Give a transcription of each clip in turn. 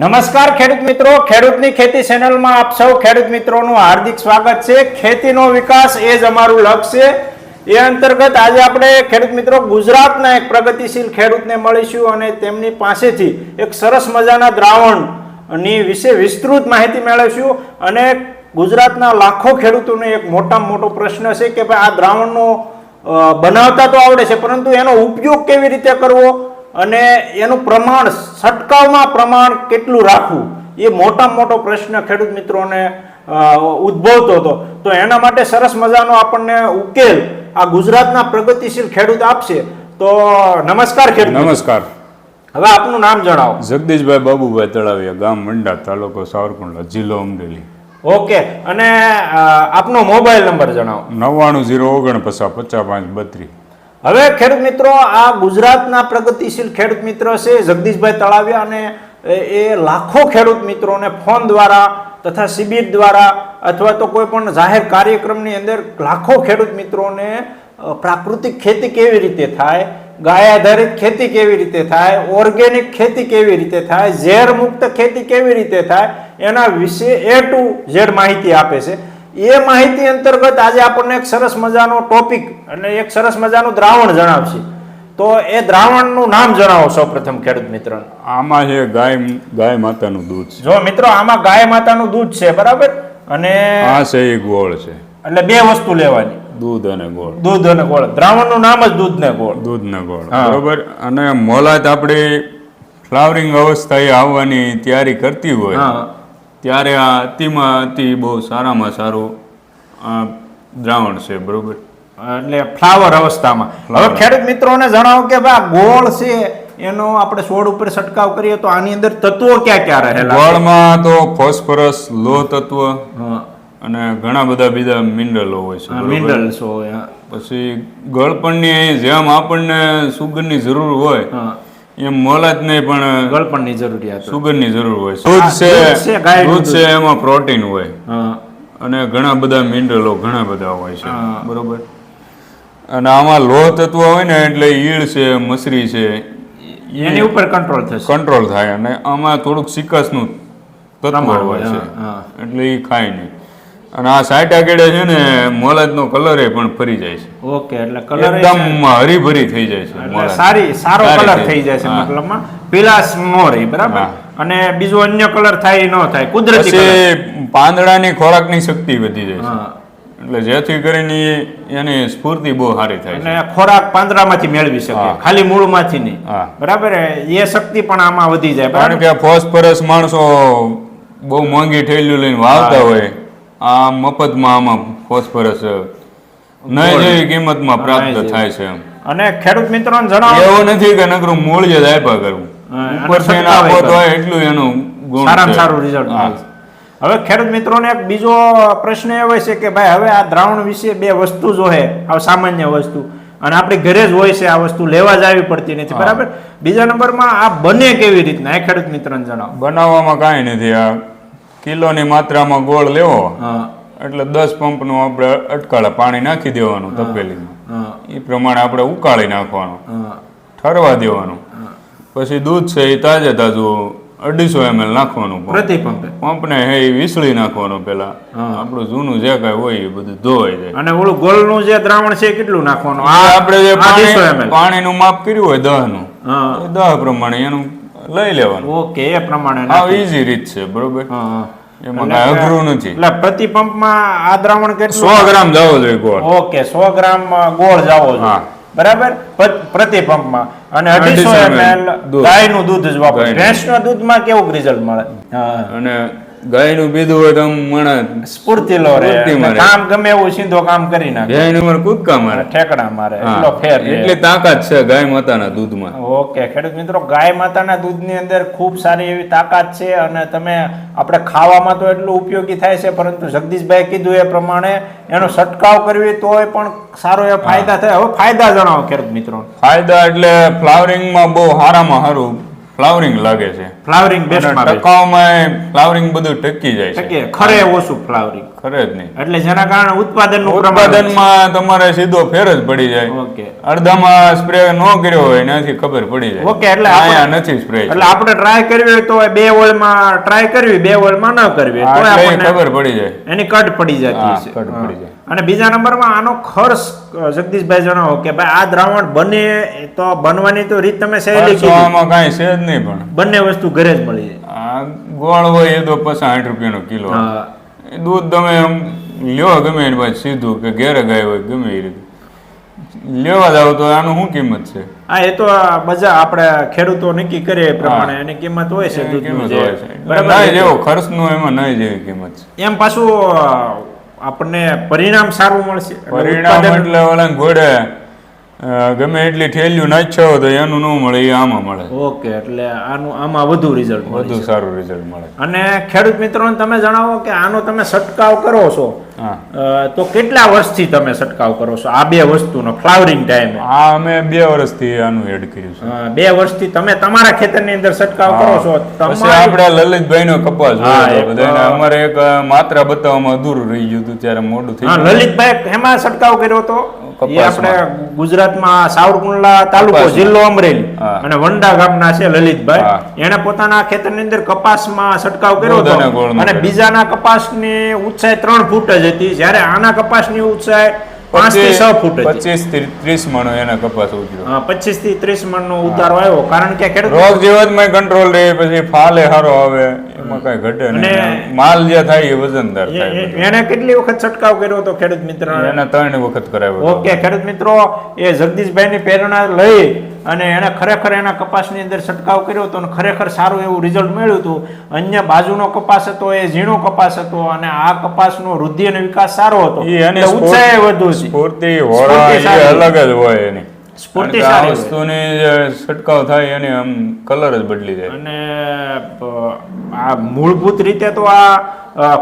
નમસ્કાર ખેડૂત મિત્રો. ખેડૂતની ખેતી ચેનલમાં આપ સૌ ખેડૂત મિત્રોનું હાર્દિક સ્વાગત છે. ખેતીનો વિકાસ એ જ અમારું લક્ષ્ય એ અંતર્ગત આજે આપણે ખેડૂત મિત્રો ગુજરાતના એક પ્રગતિશીલ ખેડૂતને મળીશું અને તેમની પાસેથી એક સરસ મજાના દ્રાવણની વિશે વિસ્તૃત માહિતી મેળવીશું અને ગુજરાતના લાખો ખેડૂતોને એક મોટામાં મોટો પ્રશ્ન છે કે ભાઈ આ દ્રાવણનો બનાવતા તો આવડે છે, પરંતુ એનો ઉપયોગ કેવી રીતે કરવો? અને એનું પ્રમાણ છંટકાવમાં પ્રમાણ કેટલું રાખવું? એ મોટામાં મોટો પ્રશ્ન ખેડૂત મિત્રોને ઉદ્ભવતો હતો. તો એના માટે સરસ મજાનો આપણને ઉકેલ આ ગુજરાતના પ્રગતિશીલ ખેડૂત આપશે. તો નમસ્કાર ખેડૂત નમસ્કાર. હવે આપનું નામ જણાવો. જગદીશભાઈ બાબુભાઈ તળાવિયા ગામ મંડા તાલુકો સાવરકુંડલા જિલ્લો અમરેલી. ઓકે. અને આપનો મોબાઈલ નંબર જણાવો. નવ્વાણું જીરો ઓગણપચાસ પચાસ પાંચ બત્રીસ. હવે ખેડૂત મિત્રો, આ ગુજરાતના પ્રગતિશીલ ખેડૂત મિત્ર છે, જગદીશભાઈ તળાવિયા અને એ- લાખો ખેડૂત મિત્રોને ફોન દ્વારા તથા શિબિર દ્વારા અથવા તો કોઈ પણ જાહેર કાર્યક્રમની અંદર લાખો ખેડૂત મિત્રોને પ્રાકૃતિક ખેતી કેવી રીતે થાય, ગાય આધારિત ખેતી કેવી રીતે થાય, ઓર્ગેનિક ખેતી કેવી રીતે થાય, ઝેર મુક્ત ખેતી કેવી રીતે થાય, એના વિશે એ ટુ ઝેડ માહિતી આપે છે. એ માહિતી અંતર્ગત આજે આપણને એક સરસ મજાનો ટોપિક અને એક સરસ મજાનું દ્રાવણ જણાવશે. તો એ દ્રાવણનું નામ જણાવો સૌપ્રથમ ખેડૂત મિત્ર આમાં છે ગાય ગાય માતાનું દૂધ છે. જો મિત્રો આમાં ગાય માતાનું દૂધ છે બરાબર? અને આ છે એ ગોળ છે. એટલે બે વસ્તુ લેવાની. દૂધ અને ગોળ. દૂધ અને ગોળ. દ્રાવણનું નામ જ દૂધ ને ગોળ. દૂધ ને ગોળ. બરોબર? અને મોલાત આપણે ફ્લાવરિંગ અવસ્થાએ આવવાની તૈયારી કરતી હોય હા. ત્યારે આ અતિમાં અતિ બહુ સારામાં સારું દ્રાવણ છે બરોબર? એટલે ફ્લાવર અવસ્થામાં હવે ખેડૂત મિત્રોને જણાવો કે ભાઈ ગોળ છે એનો આપણે છોડ ઉપર છંટકાવ કરીએ તો આની અંદર તત્વો ક્યાં ક્યાં રહેલા? ગોળમાં તો ફોસ્ફરસ લોહ તત્વ અને ઘણા બધા બીજા મિનરલો હોય છે? મિનરલ્સ હોય. પછી ગળપણની જેમ આપણને સુગરની જરૂર હોય એમ નહીં પણ ગળપણની જરૂરિયાત સુગરની જરૂર હોય દૂધ છે દૂધ છે, ગાયનું દૂધ છે એમાં પ્રોટીન હોય. હા. અને ઘણા બધા મિનરલો ઘણા બધા હોય છે. હા. બરોબર? અને આમાં લોહ તત્વ હોય ને એટલે ઈળ છે મસરી છે એની ઉપર કંટ્રોલ થશે. કંટ્રોલ થાય. અને આમાં થોડુંક સિકસનું તત્વ હોય છે. હા, હા. એટલે એ ખાય નહીં. અને આ સાઈટ આગળ છે ને મોલાદનો કલર એ પણ ફરી જાય છે. ઓકે એટલે કલર એકદમ હરીભરી થઈ જાય છે સારી સારો કલર થઈ. જાય છે. મતલબમાં. પીલાશ નો રહી બરાબર? અને બીજો અન્ય કલર થાય ન થાય કુદરતી પાંદડાની ખોરાકની શક્તિ વધી જાય છે. એટલે જેથી કરીને એની સ્ફૂર્તિ બહુ સારી થાય અને ખોરાક પાંદડામાંથી મેળવી શકે. ખાલી મૂળમાંથી નહીં. બરાબર? એ શક્તિ પણ આમાં વધી જાય કારણ કે ફોસ્ફરસ માણસો બહુ મોંઘી થયેલું લઈને વાવતા હોય. આ મફતમાં આમાં ફોસ્ફરસ નહીં જેવી કિંમતમાં પ્રાપ્ત થાય છે. અને ખેડૂત મિત્રોને જણાવો. એવું નથી કે નકરું મૂળ જ આપ્યા કરવું ઉપરથી આપો તો એટલું એનું ગુણ સારામાં સારું રિઝલ્ટ હવે ખેડૂત મિત્રોને એક બીજો પ્રશ્ન એવો છે કે ભાઈ હવે આ દ્રાવણ વિશે બે વસ્તુ જો હે આ સામાન્ય વસ્તુ. અને આપણે ઘરે જ હોય છે આ વસ્તુ લેવા જ આવી પડતી નથી બરાબર? બીજા નંબરમાં આ બને કેવી રીતના? એ ખેડૂત મિત્રોને જણાવો. બનાવવામાં કાંઈ નથી. આ કિલોની માત્રામાં ગોળ લેવો એટલે દસ પંપનું આપણે અટકાળા પાણી નાખી દેવાનું તપેલીમાં. એ પ્રમાણે આપણે ઉકાળી નાખવાનું. ઠરવા દેવાનું. પછી દૂધ છે એ તાજે તાજું અઢીસો એમએલ નાખવાનું પ્રતિ પંપે? પંપને હે એ વિસળી નાખવાનું પેલા આપણું જૂનું જે કાંઈ હોય એ બધું ધોવાઈ જાય. અને ઓલું ગોળનું જે દ્રાવણ છે કેટલું નાખવાનું? આ આપણે જે. પાણીનું માપ કર્યું હોય દહનું હા. દહ પ્રમાણે એનું લઈ લેવાનું. ઓકે એ પ્રમાણે આ નાખી. ઈઝી રીત છે બરોબર? હા હા. એમાં એટલે કાંઈ અઘરું નથી. એટલે પ્રતિ પંપમાં આ દ્રાવણ કેટલું સો ગ્રામ જવો જોઈએ ગોળ. ઓકે સો ગ્રામ ગોળ જાવો બરાબર? પ્રતિ પંપમાં. અને અઢીસો 250 દૂધ. ગાયનું દૂધ જ વાપરો. ભેંસના દૂધમાં કેવું રિઝલ્ટ મળે? હા. અને ગાયનું બીધું હોય તો આમ સ્ફૂર્તિલો રહે. કામ ગમે એવું સીધો કામ કરી નાખે. ગાયની ઉંમર કૂદકા મારે. ઠેકડા મારે. એટલો ફેર. એટલી તાકાત છે ગાય માતાના દૂધમાં. ઓકે ખેડૂત મિત્રો ગાય માતાના દૂધની અંદર ખૂબ સારી એવી તાકાત છે અને તમે આપણે ખાવામાં તો એટલું ઉપયોગી થાય છે પરંતુ જગદીશભાઈ કીધું એ પ્રમાણે એનો છંટકાવ કરવી તોય પણ સારો એ ફાયદા થાય. હવે ફાયદા જણાવો ખેડૂત મિત્રો. ફાયદા એટલે ફ્લાવરિંગમાં બહુ સારામાં સારું ફ્લાવરિંગ લાગે છે. ફ્લાવરિંગ બેસ્ટમાં બેસ્ટ. ટકાવમાં ફ્લાવરિંગ બધું ટકી જાય છે. ખરે ઓછું ફ્લાવરિંગ. ખરે જ નહીં. એટલે જેના કારણે ઉત્પાદનનું ઉત્પાદનમાં તમારે સીધો ફેર જ પડી જાય. ઓકે. અડધામાં સ્પ્રે ન કર્યો હોય એનાથી ખબર પડી જાય. ઓકે, એટલે અહીંયા નથી સ્પ્રે એટલે આપણે ટ્રાય કરવી હોય તો બે ઓઇલમાં ટ્રાય કરવી બે ઓઇલમાં ન કરવી. તો આપણને ખબર પડી જાય. એની કટ પડી જતી છે કટ પડી જાય. અને બીજા નંબરમાં આનો ખર્ચ જગદીશભાઈ જણાવો કે ભાઈ આ દ્રાવણ બને તો બનવાની તો રીત તમે સહેલી કીધી. આમાં કાંઈ છે જ નહીં પણ. બંને વસ્તુ ઘરે જ મળી જાય. ગોળ હોય એ તો પચાસ સાઠ રૂપિયાનો કિલો. એ દૂધ તમે આમ લ્યો ગમે એની પાસે સીધું કે ઘેરે ગાય હોય ગમે એ રીતે. લેવા જાવ તો આનું શું કિંમત છે? હા એ તો બજાર આપણે ખેડૂતો નક્કી કરે એ પ્રમાણે. એની કિંમત હોય છે કિંમત હોય છે. બરાબર. નહીં જેવો ખર્ચનો એમાં નહીં જેવી કિંમત છે. એમ પાછું આપણને પરિણામ સારું મળશે. પરિણામ એટલે ઓલા ઘોડે ગમે એટલી ઠેલ્યું નાખ્યો તો એનું ન મળે એ આમાં મળે. ઓકે એટલે આનું આમાં વધુ રિઝલ્ટ વધુ સારું રિઝલ્ટ મળે. અને ખેડૂત મિત્રોને તમે જણાવો કે આનો તમે છંટકાવ કરો છો? તો કેટલા વર્ષથી તમે છંટકાવ કરો છો? આ બે વસ્તુનો ફ્લાવરિંગ ટાઈમ આ અમે બે વર્ષથી આનું એડ કર્યું છે. બે વર્ષથી તમે તમારા ખેતરની અંદર છંટકાવ કરો છો? પછી તમારી આપડા લલિતભાઈ નો કપાસ બધાને અમારે એક માત્ર બતાવવામાં અધૂરું રહી ગયું હતું ત્યારે મોડું થયું લલિતભાઈ એમાં છંટકાવ કર્યો હતો. આપણે ગુજરાતમાં સાવરકુંડલા તાલુકો. જિલ્લો અમરેલી. અને વંડા ગામના છે લલિતભાઈ. એને પોતાના ખેતરની અંદર કપાસમાં છંટકાવ કર્યો હતો. અને બીજાના કપાસની ઊંચાઈ ત્રણ ફૂટ જ હતી. જ્યારે આના કપાસની ઊંચાઈ પાંચ છ ફૂટ હતી. પચીસથી ત્રીસ મણો એના કપાસ ઉતર્યો. પચીસથી ત્રીસ મણ નો ઉતારો આવ્યો. કારણ કે રોગ જીવન કંટ્રોલ રહે પછી ફાલે સારો આવે. એમાં કઈ ઘટે નહીં. માલ જે થાય એ વજનદાર થાય એને કેટલી વખત છંટકાવ કર્યો હતો ખેડૂત મિત્ર? એને ત્રણ વખત કરાવ્યો ઓકે ખેડૂત મિત્રો એ જગદીશભાઈની પ્રેરણા લઈ અને એણે ખરેખર એના કપાસની અંદર છંટકાવ કર્યો હતો અને ખરેખર સારું એવું રિઝલ્ટ મળ્યું હતું. અન્ય બાજુનો કપાસ હતો એ ઝીણો કપાસ હતો અને આ કપાસનો વૃદ્ધિ અને વિકાસ સારો હતો. એને એની વધુ છે અલગ જ હોય એની. સ્ફૂર્તિ સારી વસ્તુની જે છંટકાવ થાય એને આમ કલર જ બદલી જાય. અને આ મૂળભૂત રીતે તો આ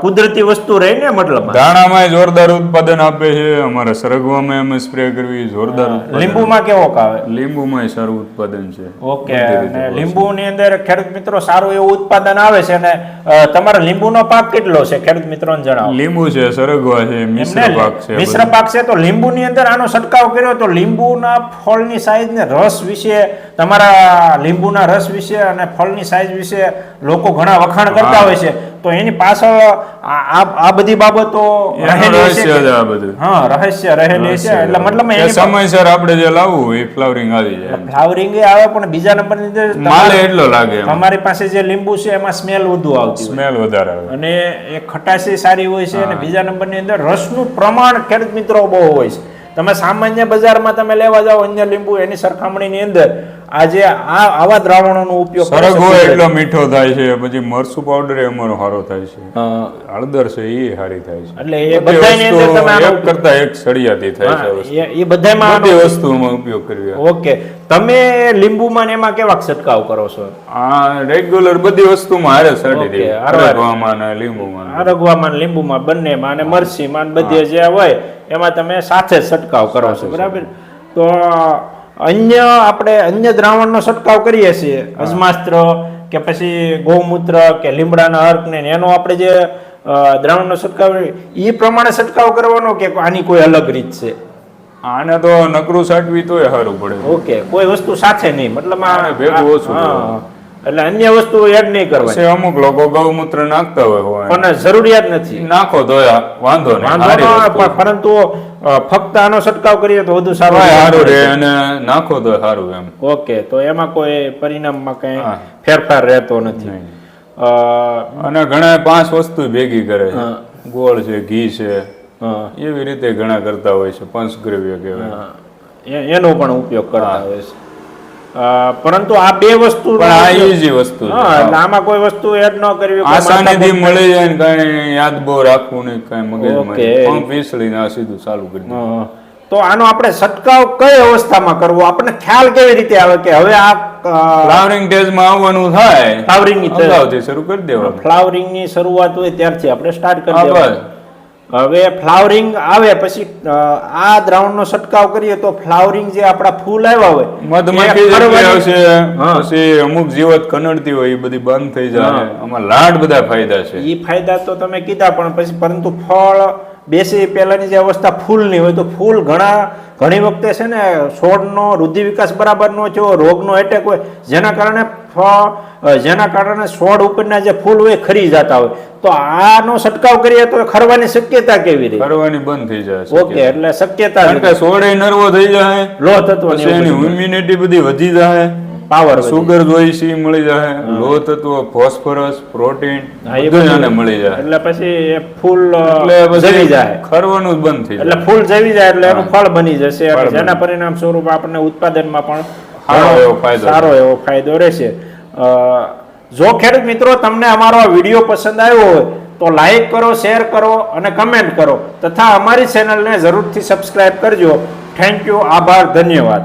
કુદરતી વસ્તુ રહી ને મતલબ. દાણામાં જોરદાર ઉત્પાદન આપે છે. અમારા સરગવામાં અમે સ્પ્રે કરવી જોરદાર લીંબુમાં કેવો આવે લીંબુમાં સારું ઉત્પાદન છે. ઓકે લીંબુની અંદર ખેડૂત મિત્રો સારું એવું ઉત્પાદન આવે છે અને તમારા લીંબુનો પાક કેટલો છે? ખેડૂત મિત્રોને જણાવો. લીંબુ છે સરગવા છે મિશ્ર પાક છે મિશ્ર પાક છે તો લીંબુની અંદર આનો છંટકાવ કર્યો તો લીંબુના ફળની સાઈઝ ને રસ વિશે તમારા લીંબુના રસ વિશે અને ફળની સાઈઝ વિશે લોકો ઘણા વખાણ કરતા હોય છે. તો એની પાછળ આ બધી બાબતો રહેલી છે આ બધું. હા રહસ્ય રહેલી છે. એટલે મતલબ સમયસર આપણે જે લાવવું એ ફ્લાવરિંગ આવી જાય. ફ્લાવરિંગ આવે પણ બીજા નંબરની અંદર માલ એટલો લાગે અમારી તમારી પાસે જે લીંબુ છે એમાં સ્મેલ વધુ આવતી સ્મેલ વધારે આવે. અને એ ખટાશી સારી હોય છે અને બીજા નંબરની અંદર રસનું પ્રમાણ ખેડૂત મિત્રો બહુ હોય છે. તમે સામાન્ય બજારમાં તમે લેવા જાઓ અન્ય લીંબુ એની સરખામણીની અંદર આજે આ આવા દ્રાવણોનો ઉપયોગ સરગવો એટલો મીઠો થાય છે પછી મરસુ પાવડર એ અમારો સારો થાય છે. હળદર છે એ હારી થાય છે. એટલે એ બધાની અંદર તમે એક કરતા એક સળિયાથી થાય છે. એ- બધામાં બધી વસ્તુમાં ઉપયોગ કરવી ઓકે. તમે લીંબુમાં એમાં કેવા છંટકાવ કરો છો? આ રેગ્યુલર બધી વસ્તુમાં હારે સડી દે રહી અરગવામાં ને લીંબુમાં ને. આરગવામાં લીંબુમાં બંનેમાં અને મરસીમાં ને બધી જે હોય એમાં તમે સાથે છંટકાવ કરો છો બરાબર? તો અન્ય આપણે અન્ય દ્રાવણનો છંટકાવ કરીએ છીએ. અજમાસ્ત્ર કે પછી ગૌમૂત્ર કે લીમડાના અર્ક ને એનો આપણે જે દ્રાવણનો છંટકાવ એ પ્રમાણે છંટકાવ કરવાનો કે આની કોઈ અલગ રીત છે? આને તો નકરું સાટવી તોય સારું પડે. ઓકે કોઈ વસ્તુ સાથે નહીં મતલબ ભેગું ઓછું. એટલે અન્ય વસ્તુ એડ નહીં કરવાની. અમુક લોકો ગૌમૂત્ર નાખતા હોય પણ જરૂરિયાત નથી. નાખો તો વાંધો નહીં પરંતુ ફક્ત આનો છંટકાવ કરીએ તો વધુ સારું સારું રહે. અને નાખો તો સારું એમ. ઓકે તો એમાં કોઈ પરિણામમાં કઈ ફેરફાર રહેતો નથી. અને ઘણા પાંચ વસ્તુ ભેગી કરે છે. ગોળ છે ઘી છે. એવી રીતે ઘણા કરતા હોય છે પંચગ્રવ્ય કહેવાય. એનો પણ ઉપયોગ કરતા હોય છે. પરંતુ આ બે વસ્તુ આ ઈઝી વસ્તુ આમાં કોઈ વસ્તુ એડ ન કરવી આસાનીથી મળી જાય ને કઈ યાદ બહુ રાખવું નહીં કઈ મગજમાં. આ સીધું ચાલુ કરી તો આનો આપણે છટકાવ કઈ અવસ્થામાં કરવો? આપણને ખ્યાલ કેવી રીતે આવે કે હવે આ ફ્લાવરિંગ સ્ટેજમાં આવવાનું થાય ફ્લાવરિંગની શરૂ કરી દેવાનું. ફ્લાવરિંગની શરૂઆત હોય ત્યારથી આપણે સ્ટાર્ટ કરી દેવાનું. હવે ફ્લાવરિંગ આવે પછી આ દ્રાવણનો છંટકાવ કરીએ તો ફ્લાવરિંગ જે આપણા ફૂલ આવ્યા હોય મધમાખી આવશે પછી અમુક જીવત કનડતી હોય એ બધી બંધ થઈ જાય. આમાં લાડ બધા ફાયદા છે. એ ફાયદા તો તમે કીધા પણ પછી પરંતુ ફળ બેસી પહેલાંની જે અવસ્થા ફૂલની હોય તો ફૂલ ઘણા ઘણી વખતે છે ને છોડનો વૃદ્ધિ વિકાસ બરાબર નો થયો રોગનો એટેક હોય જેના કારણે જેના કારણે છોડ ઉપરના જે ફૂલ હોય ખરી જતા હોય. તો આનો છંટકાવ કરીએ તો ખરવાની શક્યતા કેવી રહી? ખરવાની બંધ થઈ જાય ઓકે એટલે શક્યતા છોડે નર્વો થઈ જાય લોહ તત્વ એની ઇમ્યુનિટી બધી વધી જાય. પાવર સુગર જોઈ છે મળી જાય લોહ તત્વ ફોસ્ફરસ પ્રોટીન બધું. એને મળી જાય. એટલે પછી એ ફૂલ જવી જાય. ખરવાનું બંધ થઈ જાય. એટલે ફૂલ જવી જાય એટલે એનું ફળ બની જશે. જેના પરિણામ સ્વરૂપ આપણને ઉત્પાદનમાં પણ સારો એવો ફાયદો સારો એવો ફાયદો રહેશે. જો ખેડૂત મિત્રો તમને અમારો આ વીડિયો પસંદ આવ્યો હોય તો લાઈક કરો શેર કરો અને કમેન્ટ કરો. તથા અમારી ચેનલને જરૂરથી સબસ્ક્રાઇબ કરજો. થેન્ક યુ આભાર ધન્યવાદ.